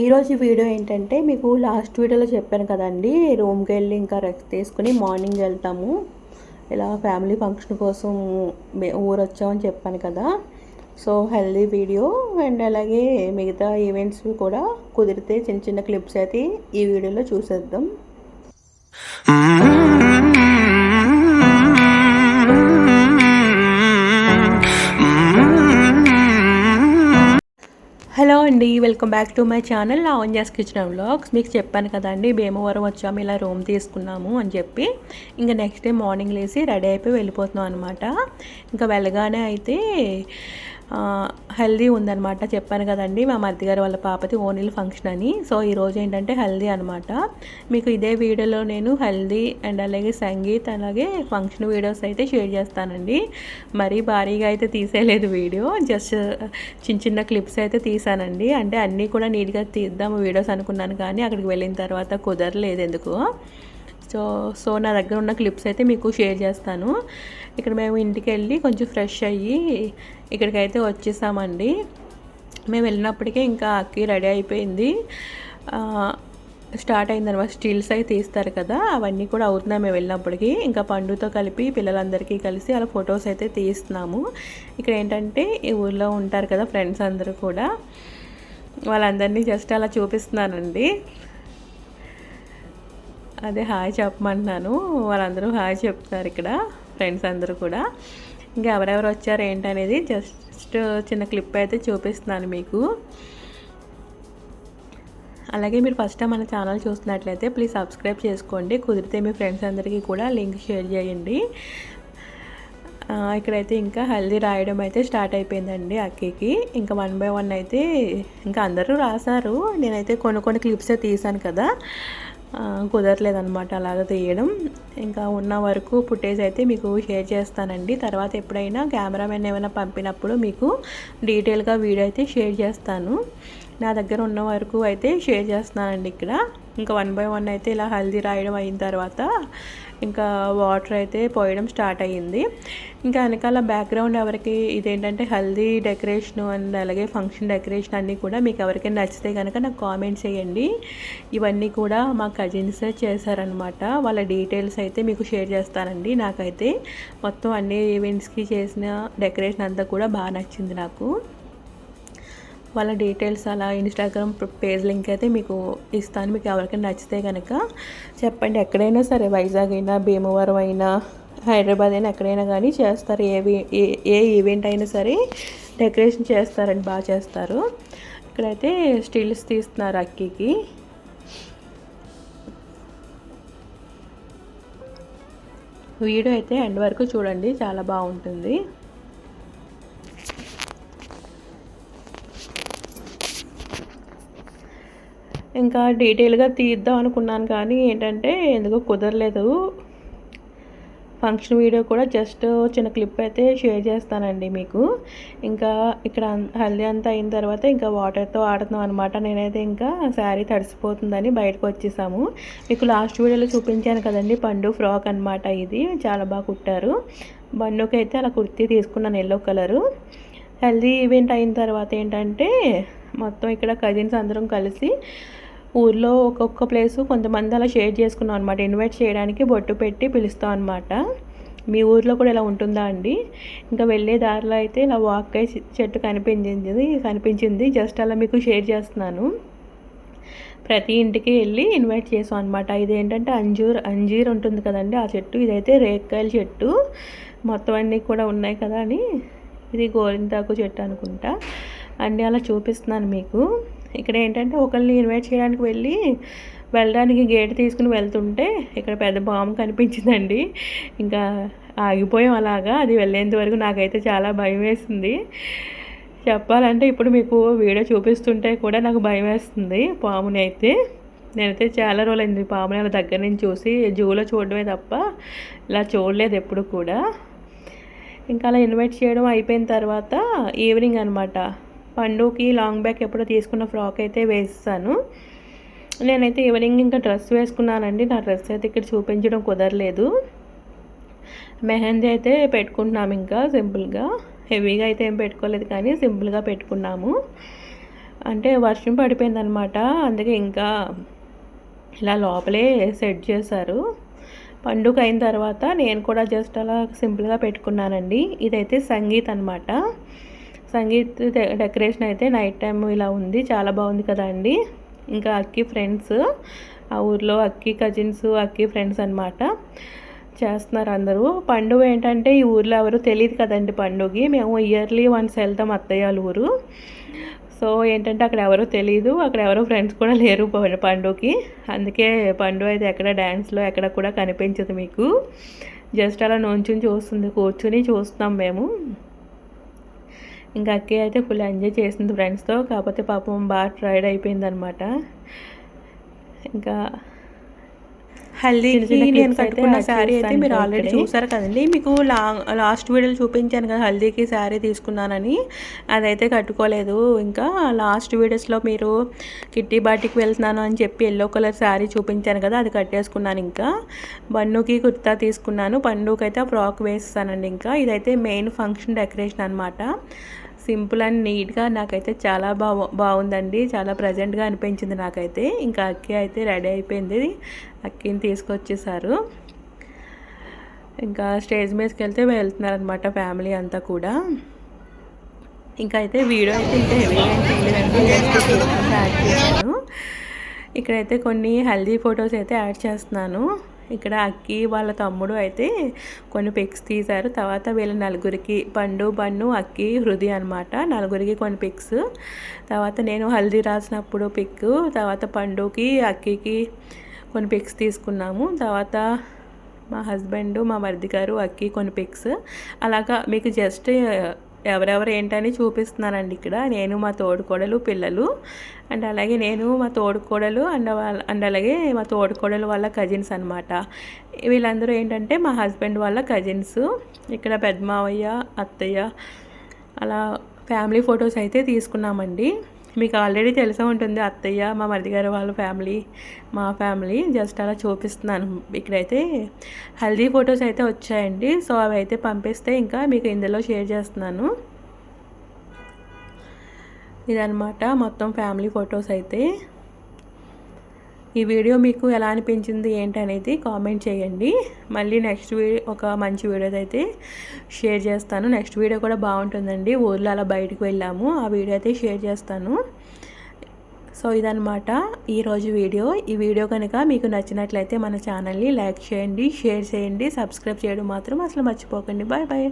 ఈరోజు వీడియో ఏంటంటే మీకు లాస్ట్ వీడియోలో చెప్పాను కదండి రూమ్కి వెళ్ళి ఇంకా రెస్ట్ తీసుకుని మార్నింగ్ వెళ్తాము. ఇలా ఫ్యామిలీ ఫంక్షన్ కోసం ఊరు వచ్చామని చెప్పాను కదా. సో హెల్దీ వీడియో అండ్ అలాగే మిగతా ఈవెంట్స్ కూడా కుదిరితే చిన్న చిన్న క్లిప్స్ అయితే ఈ వీడియోలో చూసేద్దాం. హలో అండి welcome back to my channel Lavanya's kitchen vlogs. మీకు చెప్పాను కదండి భీమవరం వచ్చాము ఇలా రూమ్ తీసుకున్నాము అని చెప్పి. ఇంకా నెక్స్ట్ డే మార్నింగ్ లేసి రెడీ అయిపోయి వెళ్ళిపోతున్నాం అనమాట ఇంకా వెళ్ళగానే అయితే హెల్దీ ఉందన్నమాట. చెప్పాను కదండి మా మరిది వాళ్ళ పాపది ఓనిల్ ఫంక్షన్ అని. సో ఈరోజు ఏంటంటే హెల్దీ అనమాట మీకు ఇదే వీడియోలో నేను హెల్దీ అండ్ అలాగే సంగీత్ అలాగే ఫంక్షన్ వీడియోస్ అయితే షేర్ చేస్తానండి. మరీ భారీగా అయితే తీసేయలేదు వీడియో జస్ట్ చిన్న చిన్న క్లిప్స్ అయితే తీసానండి. అంటే అన్నీ కూడా నీట్గా తీద్దాం వీడియోస్ అనుకున్నాను కానీ అక్కడికి వెళ్ళిన తర్వాత కుదరలేదు ఎందుకు? సో సో నా దగ్గర ఉన్న క్లిప్స్ అయితే మీకు షేర్ చేస్తాను. ఇక్కడ మేము ఇంటికి వెళ్ళి కొంచెం ఫ్రెష్ అయ్యి ఇక్కడికైతే వచ్చేసామండి. మేము వెళ్ళినప్పటికే ఇంకా అక్కి రెడీ అయిపోయింది. స్టార్ట్ స్టార్ట్ అయిందనమాట స్టీల్స్ అవి తీస్తారు కదా అవన్నీ కూడా అవుతున్నాయి మేము వెళ్ళినప్పటికీ. ఇంకా పండుతో కలిపి పిల్లలందరికీ కలిసి అలా ఫొటోస్ అయితే తీస్తున్నాము. ఇక్కడ ఏంటంటే ఈ ఊర్లో ఉంటారు కదా ఫ్రెండ్స్ అందరూ కూడా. వాళ్ళందరినీ జస్ట్ అలా చూపిస్తున్నానండి. అదే హాయ్ చెప్పమంటున్నాను. వాళ్ళందరూ హాయ్ చెప్తున్నారు ఇక్కడ ఫ్రెండ్స్ అందరూ కూడా. ఇంకా ఎవరెవరు వచ్చారు ఏంటనేది జస్ట్ చిన్న క్లిప్ అయితే చూపిస్తున్నాను మీకు. అలాగే మీరు ఫస్ట్ టైం మన ఛానల్ చూస్తున్నట్లయితే ప్లీజ్ సబ్స్క్రైబ్ చేసుకోండి. కుదిరితే మీ ఫ్రెండ్స్ అందరికీ కూడా లింక్ షేర్ చేయండి. ఇక్కడైతే ఇంకా హల్దీ రాయడం అయితే స్టార్ట్ అయిపోయిందండి అక్కకి. ఇంకా వన్ బై వన్ అయితే ఇంకా అందరూ రాశారు. నేనైతే కొన్ని కొన్ని క్లిప్సే తీసాను కదా. కుదరలేదనమాట అలాగ తీయడం. ఇంకా ఉన్న వరకు ఫుటేజ్ అయితే మీకు షేర్ చేస్తానండి. తర్వాత ఎప్పుడైనా కెమెరామెన్ ఏమైనా పంపినప్పుడు మీకు డీటెయిల్గా వీడియో అయితే షేర్ చేస్తాను. నా దగ్గర ఉన్న వరకు అయితే షేర్ చేస్తున్నానండి ఇక్కడ. ఇంకా వన్ బై వన్ అయితే ఇలా హల్దీ రాయడం అయిన తర్వాత ఇంకా వాటర్ అయితే పోయడం స్టార్ట్ అయ్యింది. ఇంకా వెనకాల బ్యాక్గ్రౌండ్ ఎవరికి ఇదేంటంటే హల్దీ డెకరేషన్ అండ్ అలాగే ఫంక్షన్ డెకరేషన్ అన్నీ కూడా మీకు ఎవరికైనా నచ్చితే కనుక నాకు కామెంట్ చేయండి. ఇవన్నీ కూడా మా కజిన్స్ చేశారనమాట వాళ్ళ డీటెయిల్స్ అయితే మీకు షేర్ చేస్తానండి. నాకైతే మొత్తం అన్ని ఈవెంట్స్కి చేసిన డెకరేషన్ అంతా కూడా బాగా నచ్చింది నాకు. వాళ్ళ డీటెయిల్స్ అలా ఇన్స్టాగ్రామ్ పేజ్ లింక్ అయితే మీకు ఇస్తాను. మీకు ఎవరికైనా నచ్చితే కనుక చెప్పండి. ఎక్కడైనా సరే వైజాగ్ అయినా భీమవరం అయినా హైదరాబాద్ అయినా ఎక్కడైనా కానీ చేస్తారు. ఏవి ఏ ఏ ఈవెంట్ అయినా సరే డెకరేషన్ చేస్తారండి బాగా చేస్తారు. ఇక్కడైతే స్టిల్స్ తీస్తున్నారు అక్కికి. వీడియో అయితే ఎండ్ వరకు చూడండి. చాలా బాగుంటుంది. ఇంకా డీటెయిల్గా తీద్దాం అనుకున్నాను కానీ ఏంటంటే ఎందుకో కుదరలేదు. ఫంక్షన్ వీడియో కూడా జస్ట్ చిన్న క్లిప్ అయితే షేర్ చేస్తానండి మీకు. ఇంకా ఇక్కడ హల్దీ అంతా అయిన తర్వాత ఇంకా వాటర్తో ఆడుతున్నాం అనమాట నేనైతే ఇంకా శారీ తడిసిపోతుందని బయటకు వచ్చేసాము. మీకు లాస్ట్ వీడియోలో చూపించాను కదండి పండు ఫ్రాక్ అనమాట ఇది. చాలా బాగా కుట్టారు. బండుకి అయితే అలా కుర్తీ తీసుకున్నాను ఎల్లో కలరు. హెల్దీ ఈవెంట్ అయిన తర్వాత ఏంటంటే మొత్తం ఇక్కడ కజిన్స్ అందరం కలిసి ఊర్లో ఒక్కొక్క ప్లేసు కొంతమంది అలా షేర్ చేసుకున్నాం అనమాట ఇన్వైట్ చేయడానికి బొట్టు పెట్టి పిలుస్తాం అనమాట మీ ఊర్లో కూడా ఇలా ఉంటుందా అండి? ఇంకా వెళ్ళే దారిలో అయితే ఇలా వాక్ చె- చెట్టు కనిపించింది కనిపించింది. జస్ట్ అలా మీకు షేర్ చేస్తున్నాను. ప్రతి ఇంటికి వెళ్ళి ఇన్వైట్ చేసాం అనమాట ఇది ఏంటంటే అంజూర్ అంజీర్ ఉంటుంది కదండి ఆ చెట్టు. ఇదైతే రేక్కాయల చెట్టు. మొత్తం అన్నీ కూడా ఉన్నాయి కదా అని. ఇది గోరింతాకు చెట్టు అనుకుంటా. అన్నీ అలా చూపిస్తున్నాను మీకు. ఇక్కడ ఏంటంటే ఒకరిని ఇన్వైట్ చేయడానికి వెళ్ళి వెళ్ళడానికి గేట్ తీసుకుని వెళ్తుంటే ఇక్కడ పెద్ద బాంబు కనిపించిందండి. ఇంకా ఆగిపోయాం అలాగా. అది వెళ్ళేంత వరకు నాకైతే చాలా భయం వేసింది. చెప్పాలంటే ఇప్పుడు మీకు వీడియో చూపిస్తుంటే కూడా నాకు భయం వేస్తుంది పాముని అయితే. నేనైతే చాలా రోజులైంది పాముని అలా దగ్గర నుంచి చూసి జూలో చూడడమే తప్ప ఇలా చూడలేదు ఎప్పుడు కూడా. ఇంకా అలా ఇన్వైట్ చేయడం అయిపోయిన తర్వాత ఈవినింగ్ అనమాట పండుకి లాంగ్ బ్యాక్ ఎప్పుడో తీసుకున్న ఫ్రాక్ అయితే వేస్తాను. నేనైతే ఈవినింగ్ ఇంకా డ్రెస్ వేసుకున్నానండి. నా డ్రెస్ అయితే ఇక్కడ చూపించడం కుదరలేదు. మెహందీ అయితే పెట్టుకుంటున్నాము ఇంకా సింపుల్గా. హెవీగా అయితే ఏం పెట్టుకోలేదు కానీ సింపుల్గా పెట్టుకున్నాము. అంటే వర్షం పడిపోయిందనమాట అందుకే ఇంకా ఇలా లోపలే సెట్ చేశారు. పండుగ అయిన తర్వాత నేను కూడా జస్ట్ అలా సింపుల్గా పెట్టుకున్నానండి. ఇదైతే సంగీత్ అనమాట సంగీత్ డెకరేషన్ అయితే నైట్ టైం ఇలా ఉంది. చాలా బాగుంది కదా అండి. ఇంకా అక్కి ఫ్రెండ్స్ ఆ ఊర్లో అక్కి కజిన్స్ అక్కి ఫ్రెండ్స్ అనమాట చేస్తున్నారు అందరూ. పండుగ ఏంటంటే ఈ ఊర్లో ఎవరు తెలియదు కదండి పండుగకి. మేము ఇయర్లీ వన్స్ వెళ్తాం అత్తయ్య ఊరు. సో ఏంటంటే అక్కడ ఎవరో తెలియదు. అక్కడ ఎవరో ఫ్రెండ్స్ కూడా లేరు పండుగకి. అందుకే పండుగ అయితే ఎక్కడ డ్యాన్స్లో ఎక్కడ కూడా కనిపించదు మీకు. జస్ట్ అలా నుంచుని చూస్తుంది కూర్చుని చూస్తున్నాం మేము. ఇంకా అక్కయ్య అయితే ఫుల్ ఎంజాయ్ చేసింది ఫ్రెండ్స్తో కాకపోతే పాపం బాగా ట్రైడ్ అయిపోయిందనమాట ఇంకా హల్దీకి నేను కట్టుకున్న శారీ అయితే మీరు ఆల్రెడీ చూసారు కదండి. మీకు లాస్ట్ వీడియోలో చూపించాను కదా హల్దీకి శారీ తీసుకున్నానని. అదైతే కట్టుకోలేదు. ఇంకా లాస్ట్ వీడియోస్లో మీరు కిట్టి బాటికి వెళ్తున్నాను అని చెప్పి ఎల్లో కలర్ శారీ చూపించాను కదా అది కట్టేసుకున్నాను ఇంకా. బన్నుకి కుర్తా తీసుకున్నాను. పండుగకి అయితే ఫ్రాక్ వేస్తానండి ఇంకా. ఇదైతే మెయిన్ ఫంక్షన్ డెకరేషన్ అనమాట సింపుల్ అండ్ నీట్గా నాకైతే చాలా బాగు బాగుందండి చాలా ప్రజెంట్గా అనిపించింది నాకైతే. ఇంకా అక్కి అయితే రెడీ అయిపోయింది. అక్కిని తీసుకొచ్చేసారు. ఇంకా స్టేజ్ మీదకి వెళ్తే వెళ్తున్నారనమాట ఫ్యామిలీ అంతా కూడా. ఇంకా అయితే వీడియో అయితే ఇంకా హెవీగా యాడ్ చేశాను. ఇక్కడైతే కొన్ని హెల్దీ ఫొటోస్ అయితే యాడ్ చేస్తున్నాను. ఇక్కడ అక్కి వాళ్ళ తమ్ముడు అయితే కొన్ని పిక్స్ తీశారు. తర్వాత వీళ్ళ నలుగురికి పండు బన్ను అక్కి హృది అనమాట నలుగురికి కొన్ని పిక్స్ తర్వాత నేను హల్దీ రాసినప్పుడు పిక్ తర్వాత పండుకి అక్కికి కొన్ని పిక్స్ తీసుకున్నాము. తర్వాత మా హస్బెండ్ మా మరిది గారు అక్కి కొన్ని పిక్స్ అలాగా మీకు జస్ట్ ఎవరెవరు ఏంటని చూపిస్తున్నానండి ఇక్కడ. నేను మా తోడుకోడలు పిల్లలు. అండ్ అలాగే నేను మా తోడుకోడలు అండ్ వాళ్ళ అండ్ అలాగే మా తోడుకోడలు వాళ్ళ కజిన్స్ అనమాట వీళ్ళందరూ ఏంటంటే మా హస్బెండ్ వాళ్ళ కజిన్స్ ఇక్కడ పెద్ద మావయ్య అత్తయ్య అలా ఫ్యామిలీ ఫొటోస్ అయితే తీసుకున్నామండి. మీకు ఆల్రెడీ తెలిసే ఉంటుంది అత్తయ్య మా మరిదిగారు వాళ్ళ ఫ్యామిలీ మా ఫ్యామిలీ జస్ట్ అలా చూపిస్తున్నాను. ఇక్కడైతే హెల్దీ ఫొటోస్ అయితే వచ్చాయండి. సో అవి అయితే పంపిస్తే ఇంకా మీకు ఇందులో షేర్ చేస్తున్నాను. ఇదనమాట మొత్తం ఫ్యామిలీ ఫొటోస్ అయితే. ఈ వీడియో మీకు ఎలా అనిపించింది ఏంటి అనేది కామెంట్ చేయండి. మళ్ళీ నెక్స్ట్ వీడియో ఒక మంచి వీడియో అయితే షేర్ చేస్తాను. నెక్స్ట్ వీడియో కూడా బాగుంటుందండి. ఊర్లో అలా బయటకు వెళ్ళాము. ఆ వీడియో అయితే షేర్ చేస్తాను. సో ఇదనమాట ఈరోజు వీడియో. ఈ వీడియో కనుక మీకు నచ్చినట్లయితే మన ఛానల్ని లైక్ చేయండి షేర్ చేయండి సబ్స్క్రైబ్ చేయడం మాత్రం అసలు మర్చిపోకండి. Bye bye.